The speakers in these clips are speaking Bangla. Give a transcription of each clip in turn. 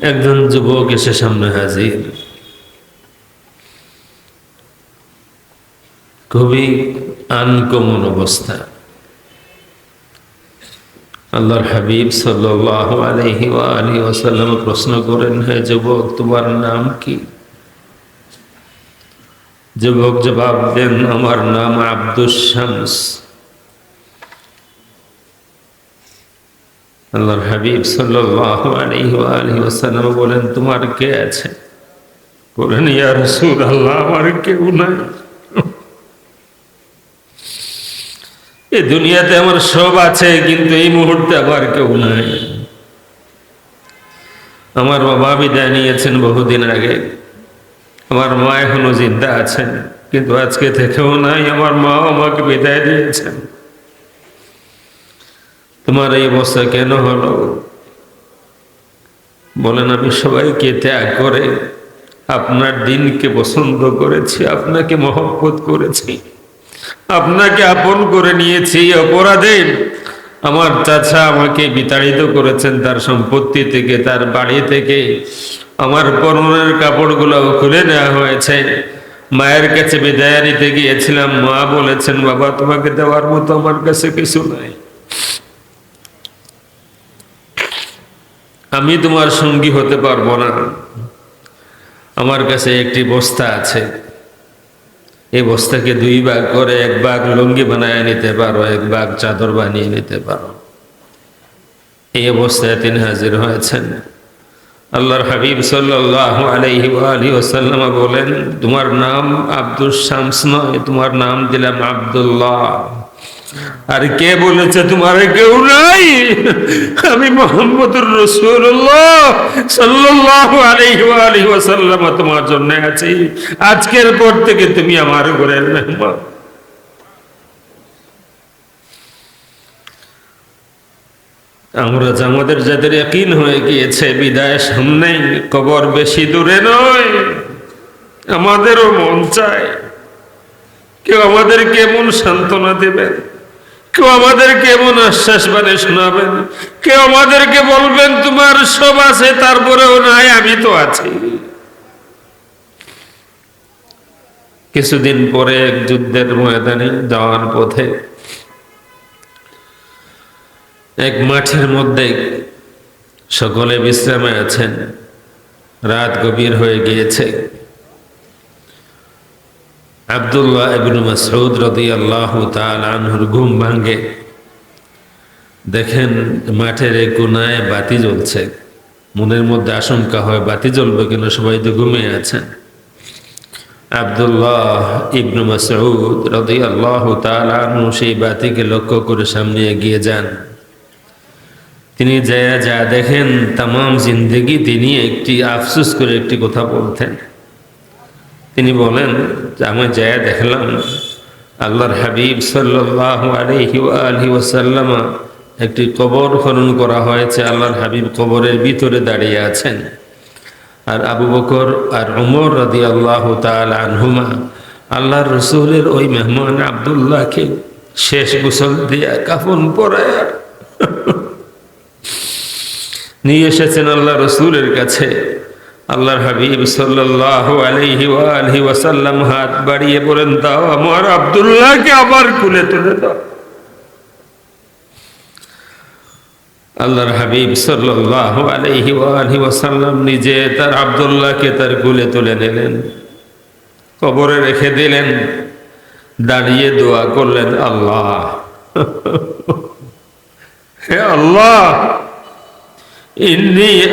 একজন যুবক এসে সামনে হাজির। খুবই আনকমন অবস্থা। আল্লাহর হাবিব সাল্লাহ আলহি আলী ওসাল্লাম প্রশ্ন করেন, হে যুবক, তোমার নাম কি? যুবক জবাব দেন, আমার নাম আব্দুস শামস। আল্লাহর হাবিব আলহি বলেন, তোমার কে আছে? বলেন, ইয়া রসুল আল্লাহ আমার কেউ নাই। এ দুনিয়াতে আমার সব আছে, কিন্তু এই মুহূর্তে আমার কেউ নাই। আমার বাবা বিদায় নিয়েছেন বহুদিন আগে। আমার মা এখনও জিন্দা আছেন, কিন্তু আজকে থেকেও নাই, আমার মা আমাকে বিদায় দিয়েছেন। তোমার এই অবস্থা কেন হলো? বলেন আমি সবাইকে ত্যাগ করে আপনার দিনকে পছন্দ করেছি, আপনাকে মহব্বত করেছি, আপনাকে আপন করে নিয়েছি অপরাধে আমার চাচা আমাকে বিতাড়িত করেছেন তার সম্পত্তি থেকে, তার বাড়ি থেকে। আমার পরনের কাপড়গুলো খুলে নেওয়া হয়েছে। মায়ের কাছে বিদায় নিতে গিয়েছিলাম। মা বলেছেন, বাবা, তোমাকে দেওয়ার মতো আমার কাছে কিছু নাই। আমি তোমার সঙ্গী হতে পারব না। আমার কাছে একটি বস্তা আছে। এই বস্তাকে দুই ভাগ করে এক ভাগ লুঙ্গি বানায় নিতে পারো, এক ভাগ চাদর বানিয়ে নিতে পারো। এই অবস্থায় তিনি হাজির হয়েছেন। আল্লাহর হাবিব সাল্লাহ আলহি আলী ওসাল্লাম বলেন, তোমার নাম আব্দুল শামস নয়, তোমার নাম দিলাম আবদুল্লাহ। আর কে বলেছে তোমার কেউ নাই? আমি মোহাম্মদুর রসুল্লাহ সাল্লাহ ওয়াসাল্লাম তোমার জন্য আছি। আজকের পর থেকে তুমি আমার ঘরের মেহমান। আমরা আমাদের যাদের হয়ে গিয়েছে, বিদায় সামনে, কবর বেশি দূরে নয়, আমাদেরও মন চায়। কেউ আমাদের কেমন সান্ত্বনা দেবেন। কেউ আমাদেরকে এমন আশ্বাস বানে শোনাবেন। কেউ আমাদেরকে বলবেন, তোমার সব আছে, তারপরেও নাই, আমি তো আছি। কিছুদিন পরে এক যুদ্ধের ময়দানে যাওয়ার পথে এক মাঠের মধ্যে সকলে বিশ্রামে আছেন। রাত গভীর হয়ে গিয়েছে। আবদুল্লাহ ইবনু মাসউদ রাদিয়াল্লাহু তাআলা আনহুর ঘুম ভাঙে। দেখেন মাঠের এক কোনায় বাতি জ্বলছে। মনের মধ্যে আশঙ্কা হয়, বাতি জ্বলবে কেন? সবাই তো ঘুমিয়ে আছেন। আবদুল্লাহ ইবনু মাসউদ রাদিয়াল্লাহু তাআলা আনহু সেই বাতিকে লক্ষ্য করে সামনে এগিয়ে যান। তিনি যা যা দেখেন তাম জিন্দগি তিনি একটি আফসুস করে একটি কথা বলতেন। তিনি বলেন আমি যা দেখলাম আল্লাহর হাবিব সাল্লাহ আলহি একটি কবর খনন করা হয়েছে, আল্লাহর হাবিব কবরের ভিতরে দাঁড়িয়ে আছেন। আর আবু বকর আর উমর রদি আল্লাহ আনহুমা আল্লাহর রসুলের ওই মেহমান আবদুল্লাহকে শেষ গোসল দিয়া কাফন পরায়া নিয়ে এসেছেন আল্লাহ রসুলের কাছে। আল্লাহর হাবিব সাল্লাহ আলহি আলহি ওয়াসাল্লাম হাত বাড়িয়ে বলেন, দাও আমার আবদুল্লাহকে আবার কুলে তুলে দাও। আল্লাহর হাবিব সাল্লাহ আলহি আলহি ওয়াসাল্লাম নিজে তার আবদুল্লাহকে তার কুলে তুলে নিলেন, কবরে রেখে দিলেন, দাঁড়িয়ে দোয়া করলেন, আল্লাহ, হে আল্লাহ ইন্নি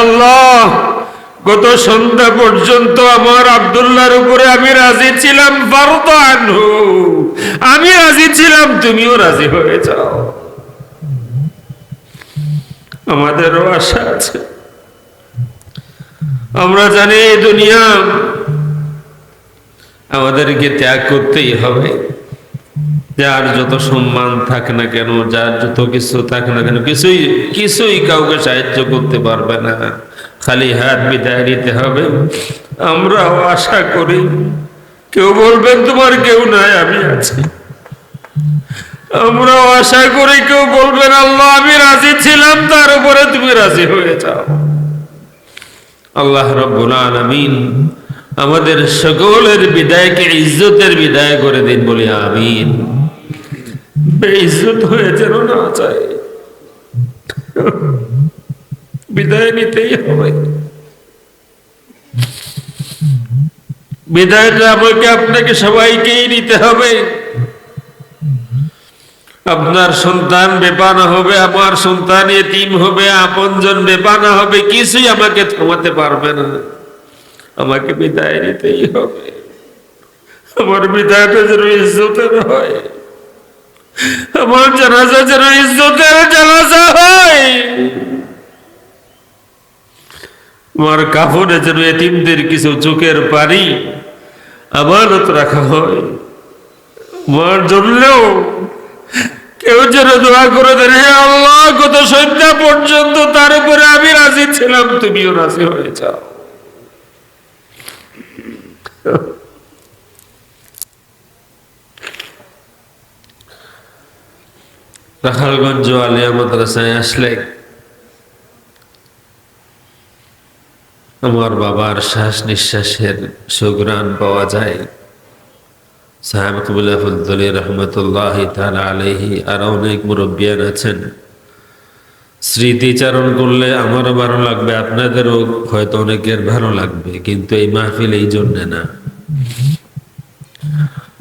আল্লাহ, গত সন্ধ্যা পর্যন্ত আমার আব্দুল্লাহর উপরে আমি রাজি ছিলাম আমি রাজি ছিলাম, তুমিও রাজি হয়ে যাও। আমাদেরও আশা আছে। আমরা জানি এই দুনিয়া আমাদেরকে ত্যাগ করতেই হবে। যার যত সম্মান থাক না কেন, যার যত কিছু থাক না কেন, কিছুই কিছুই কাউকে সাহায্য করতে পারবে না। খালি হাত বিদায় নিতে হবে। আমরাও আশা করি, কেউ বলবেন তোমার কেউ নাই, আমি আছি। আমরাও আশা করি, কেউ বলবেন, আল্লাহ, আমি রাজি ছিলাম, তার উপরে তুমি রাজি হয়ে যাও। আল্লাহ রব্বুল আলামিন আমাদের সকলের বিদায়কে ইজ্জতের বিদায় করে দিন বলি আমিন। বেইজ্জত হয়ে যেন না যায়। বিদায় নিতেই হবে। বিদায়টা আমাকে আপনাকে সবাইকেই নিতে হবে। আপনার সন্তান বেপানা হবে, আমার সন্তান এতিম হবে, আপনজন বেপানা হবে, কিছুই আমাকে থামাতে পারবে না। আমাকে বিদায় নিতেই হবে। আমার বিদায়টা যেন ইজ্জতের হয়। আমার জানাজা যেন ইজ্জতের জানাজা হয়। আমার কাপড়ে যেন এতিমদের কিছু চোখের পানি আমানত রাখা হয়। আমার জন্যও কেউ যেন দোয়া করে দেন, হে আল্লাহ, গত সন্ধ্যা পর্যন্ত তার উপরে আমি রাজি ছিলাম, তুমিও রাজি হয়ে যাও। রাখালগঞ্জ আলিয়া মাদ্রাসায় আসলে আমার বাবার শ্বাস নিঃশ্বাসের সুগ্রাণ পাওয়া যায়। সাহেব কবুল্লাহ ফজলি রহমতুল্লাহ তালা আলহি আর অনেক মুরব্বিয়ান আছেন। স্মৃতিচারণ করলে আমারও ভালো লাগবে, আপনাদেরও হয়তো অনেকের ভালো লাগবে, কিন্তু এই মাহফিল এই জন্যে না।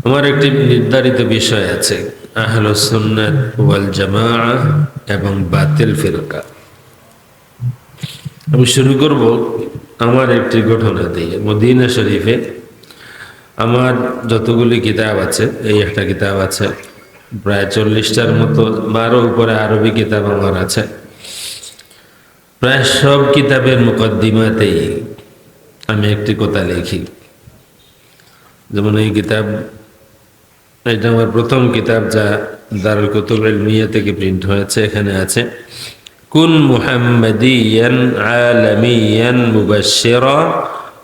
আমার একটি নির্ধারিত বিষয় আছে। আমি শুরু করব আমার একটি ঘটনা দিয়ে। মদিনা শরীফে আমার যতগুলি কিতাব আছে, এই একটা কিতাব আছে, প্রায় চল্লিশটার মতো, বারো উপরে আরবি কিতাব আমার আছে। প্রায় সব কিতাবের মুকদ্দিমাতেই আমি একটি কথা লিখি। যেমন এই কিতাব এটা আমার প্রথম কিতাব যা দারুল কুতুব মিয়া থেকে প্রিন্ট হয়েছে এখানে আছে কুন মুহাম্মাদিয়ান আলামিয়ান মুবাশশিরা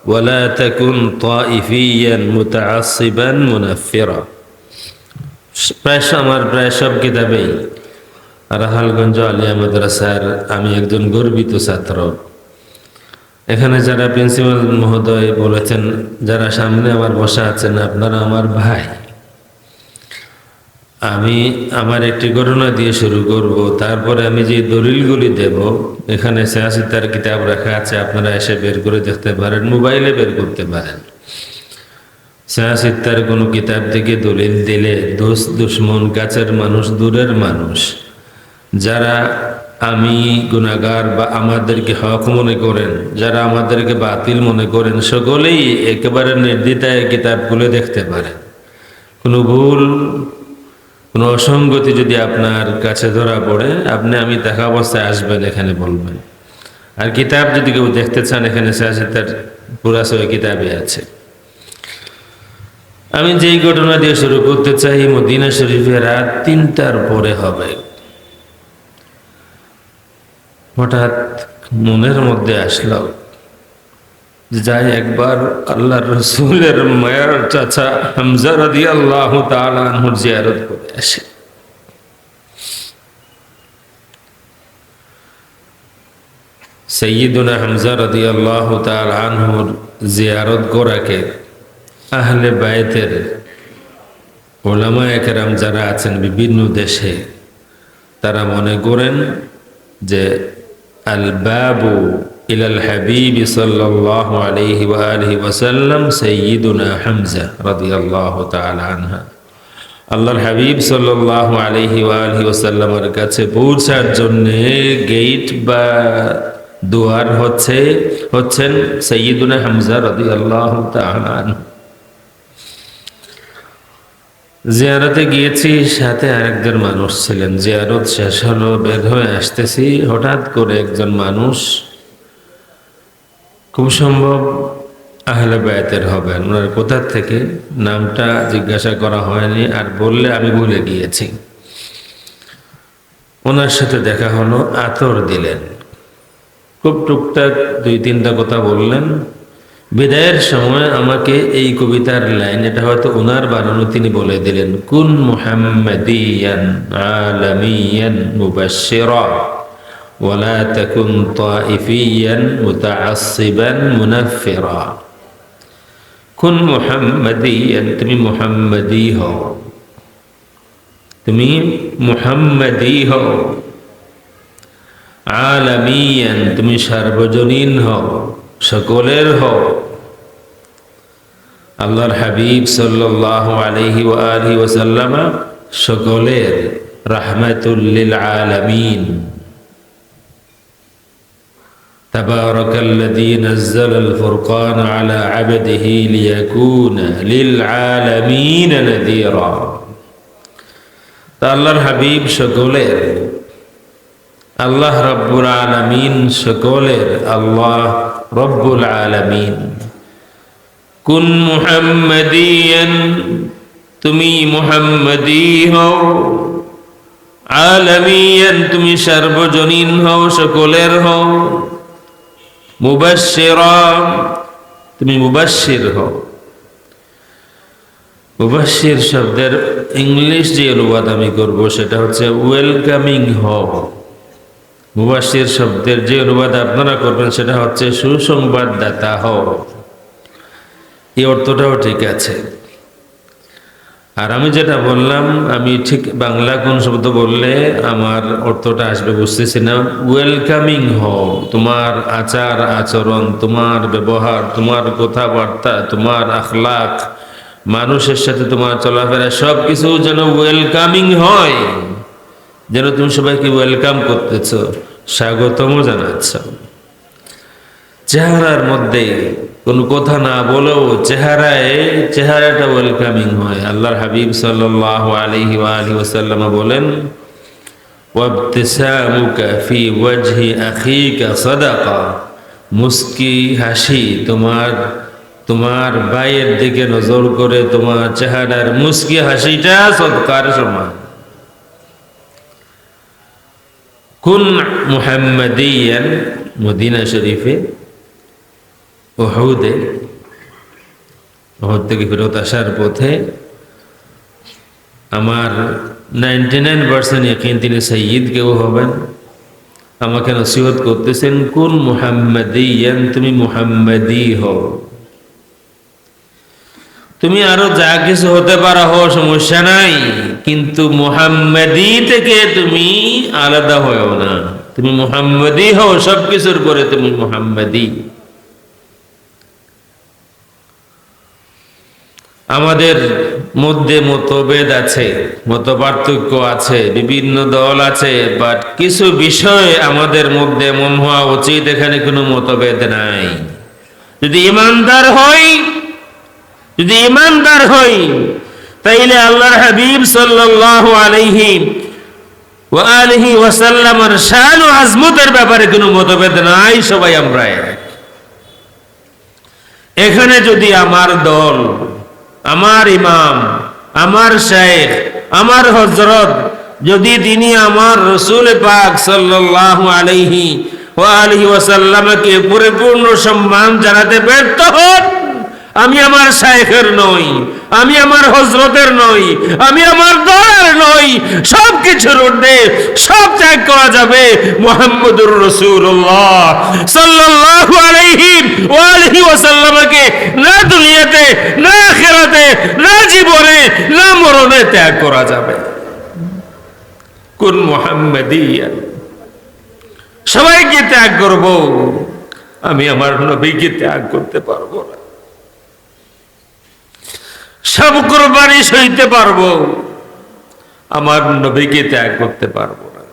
ولا تكن طائفيا متعصبا منفرا প্রায় আমার প্রায় সব কিতাবেই রাহালগঞ্জ আলিয়া মাদ্রাসার আমি একজন গর্বিত ছাত্র এখানে যারা প্রিন্সিপাল মহোদয় বলেছেন যারা সামনে আমার বসা আছেন আপনারা আমার ভাই আমি আমার একটি ঘটনা দিয়ে শুরু করব। তারপরে আমি যে দলিলগুলি দেব, এখানে সিয়াসিতার কিতাব রাখা আছে, আপনারা এসে বের করে দেখতে পারেন, মোবাইলে বের করতে পারেন। সিয়াসিতার কোনো কিতাব থেকে দলিল দিলে দোষ দুশ্মন, কাছের মানুষ, দূরের মানুষ, যারা আমি গুণাগার বা আমাদেরকে হক মনে করেন, যারা আমাদেরকে বাতিল মনে করেন, সকলেই একেবারে নির্দ্বিধায় কিতাবগুলো দেখতে পারেন কোনো ভুল কোনো অসঙ্গতি যদি আপনার কাছে ধরা পড়ে, আপনি আমি দেখা অবস্থায় আসবেন এখানে বলবেন। আর কিতাব যদি কেউ দেখতে চান, এখানে সে তার পুরা সবাই কিতাবে আছে। আমি যেই ঘটনা দিয়ে শুরু করতে চাই, মদিনা শরীফে রাত তিনটার পরে হবে। হঠাৎ মনের মধ্যে আসলো যাই একবার আল্লাহ রসুলের মায়ার চাচা হামজা রাদি আল্লাহ তালুর জিয়ারত করে আসে। সৈয়দুনা হামজা রাদি আল্লাহ তালুর জিয়ারত গোরাকে আহলে বায়তের ওলামা একরাম যারা আছেন বিভিন্ন দেশে, তারা মনে করেন যে আল বাবু إلى الحبيب صلى الله عليه وآله وسلم سيدنا حمزة رضي الله تعالى عنها আল্লাহর হাবিব সাল্লাহ আলহি আলহি ওসাল্লামের কাছে পৌঁছার জন্য গেট বা দুয়ার হচ্ছে হচ্ছেন সৈয়দুনা হামজা রদি আল্লাহ জিয়ারতে গিয়েছি সাথে আরেকজন মানুষ ছিলেন জিয়ারত শেষ হলো বের হয়ে আসতেছি হঠাৎ করে একজন মানুষ খুব সম্ভব আহলে বায়াতের হবেন। ওনার কোথার থেকে? নামটা জিজ্ঞাসা করা হয়নি আর বললে আমি ভুলে গিয়েছি। ওনার সাথে দেখা হলো, আতর দিলেন। খুব টুকটাক দুই তিনটা কথা বললেন। বিদায়ের সময় আমাকে এই কবিতার লাইন, এটা হয়তো ওনার বানানো, তিনি বলে দিলেন, কুন মুহাম্মাদিয়ান আলামিয়ান মুবাশশিরা। ولا تكن طائفيا متعصبا منفرا كن محمديا তুমি মুহাম্মদি হও তুমি মুহাম্মদি হও আলামিয়ান তুমি সার্বজনীন হও সকলের হও আল্লাহর হাবিব সাল্লাল্লাহু আলাইহি ওয়া আলিহি ওয়াসাল্লাম সকলের রাহমাতুল্লিল আলামিন تبارك الذي نزل الفرقان على عبده ليكون للعالمين نذيرا তা আল্লাহর হাবিব সকলের আল্লাহ রব্বুল আলামিন সকলের আল্লাহ রব্বুল আলামিন কুন মুহাম্মাদিয়ান তুমি মুহাম্মাদি হও আলামিয়ান তুমি সার্বজনীন হও সকলের হও মুবাশশিরা, তুমি মুবাসির হও। মুবাসির শব্দের ইংলিশ যে অনুবাদ আমি করব সেটা হচ্ছে ওয়েলকামিং হও। মুবাসির শব্দের যে অনুবাদ আপনারা করবেন সেটা হচ্ছে সুসংবাদদাতা হও। এই অর্থটাও ঠিক আছে। আর আমি যেটা বললাম, আমি ঠিক বাংলা কোন শব্দ বললে আমার অর্থটা আসবে বুঝতেছি না। ওয়েলকামিং হও তোমার আচার আচরণ, তোমার ব্যবহার, তোমার কথাবার্তা, তোমার আখলাক মানুষের সাথে তোমার চলাফেরা সব কিছু যেন ওয়েলকামিং হয়। যেন তুমি সবাইকে ওয়েলকাম করতেছ। স্বাগতম জানাচ্ছ। চেহারার মধ্যে কোনো কথা না বলেও চেহারায়, চেহারাটা ওয়েলকামিং হয়। আল্লাহর হাবিব সাল্লাল্লাহু আলাইহি ওয়া আলিহি ওয়াসাল্লাম বলেন মুস্কি হাসি তোমার তোমার ভাইয়ের দিকে নজর করে তোমার চেহারার মুস্কি হাসিটা সৎকার সমান। কুন মুহাম্মাদিয়ান, মদিনা শরীফে ওহুদে ওহুদ থেকে ফেরত আসার পথে আমার নাইনটি নাইন পার্সেন্ট ইকিন তিনি সঈদ কেউ হবেন। আমাকে নসিহত করতেছেন, কোন মুহাম্মাদিয়ান, তুমি মুহাম্মাদি হও। তুমি আরও যা কিছু হতে পারো হো সমস্যা নাই। কিন্তু মুহাম্মাদি থেকে তুমি আলাদা হও না। তুমি মুহাম্মাদি হও সব কিছুর পরে তুমি মুহাম্মাদি। আমাদের মধ্যে মতভেদ আছে মত পার্থক্য আছে, বিভিন্ন দল আছে বাট কিছু বিষয় আমাদের মধ্যে মন হওয়া উচিত, এখানে কোনো মতভেদ নাই। যদি ইমানদার হই, যদি ইমানদার হই, তাইলে আল্লাহর হাবিব সাল্লাল্লাহু আলাইহি ওয়া আলিহি ওয়াসাল্লামের শান ও আজমতের ব্যাপারে কোনো মতভেদ নাই, সবাই আমরা এখানে যদি আমার দল আমার ইমাম, আমার শেখ আমার হজরত যদি তিনি আমার রসুল পাক ওয়া আলিহি ওয়াসাল্লামকে পরিপূর্ণ সম্মান জানাতে ব্যর্থ হন, আমি আমার নই, আমি আমার হজরতের নই, আমি আমার দলের নই, সব কিছুর সব ত্যাগ করা যাবে মোহাম্মদুর রসুল্লাহ সাল্লাল্লাহু আলাইহি আলিহি ওয়াসাল্লামকে না দুনিয়াতে, না আখিরাতে, না জীবনে, না মরণে ত্যাগ করা যাবে। কোন মুহাম্মাদিয়ান। সবাইকে ত্যাগ করব, আমি আমার নবীকে ত্যাগ করতে পারব না। সব কোরবানি সইতে পারব, আমার নবীকে ত্যাগ করতে পারব না।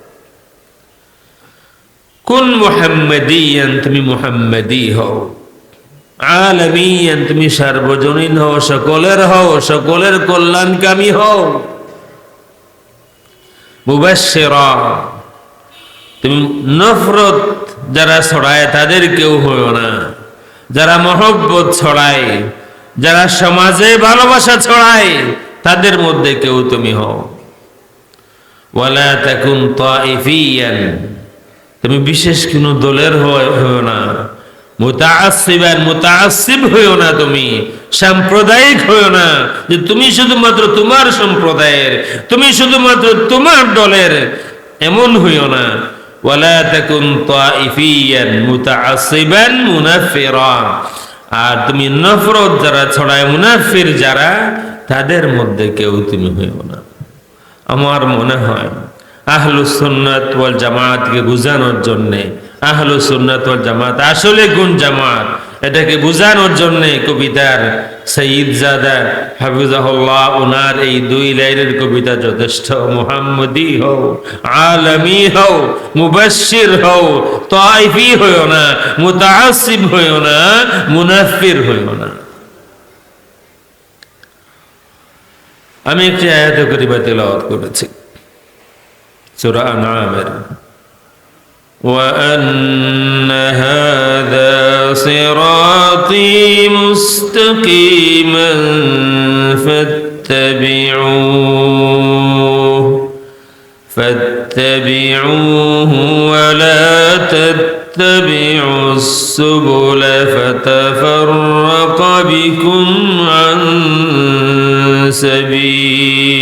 কোন মুহাম্মাদিয়ান, তুমি মুহাম্মাদি হও। তুমি সার্বজনীন হও, সকলের হও, সকলের কল্যাণকামী হও। মুবাশশিরা, তুমি নফরত, যারা ছড়ায় তাদের কেউ হও না। যারা মহব্বত ছড়ায়, যারা সমাজে ভালোবাসা ছড়ায়, তাদের মধ্যে কেউ তুমি হও। ওয়ালা তাকুন তুমি বিশেষ কোনো দলের হও না। মুতাআসসিব হইও না তুমি। সাম্প্রদায়িক হইও না যে তুমি শুধুমাত্র তোমার সম্প্রদায়ের, তুমি শুধুমাত্র তোমার দলের, এমন হইও না। আর তুমি নফরত যারা ছড়ায়, মুনাফির যারা, তাদের মধ্যে কেউ তুমি হইও না। আমার মনে হয় আহলু সুন্নাত ওয়াল জামাতকে বোঝানোর জন্যে আহলু সুন্নাত জামাত, আসলে কোন জামাত। এটাকে বোঝানোর জন্য কবিতার সঈদ জাদা হাফিজাহুল্লাহ ওনার এই দুই লাইনের কবিতা যথেষ্ট। মুহাম্মদি হও, আলমী হও মুবাশির হও, তাইফি হইও না মুতাসিব হইও না, মুনাফির হইও না। আমি একটি আয়াত করিবা তেলাওয়াত করেছি। সূরা আনআমের وأن هذا صراطي مستقيما فاتبعوه فاتبعوه ولا تتبعوا السبل فتفرق بكم عن سبيله.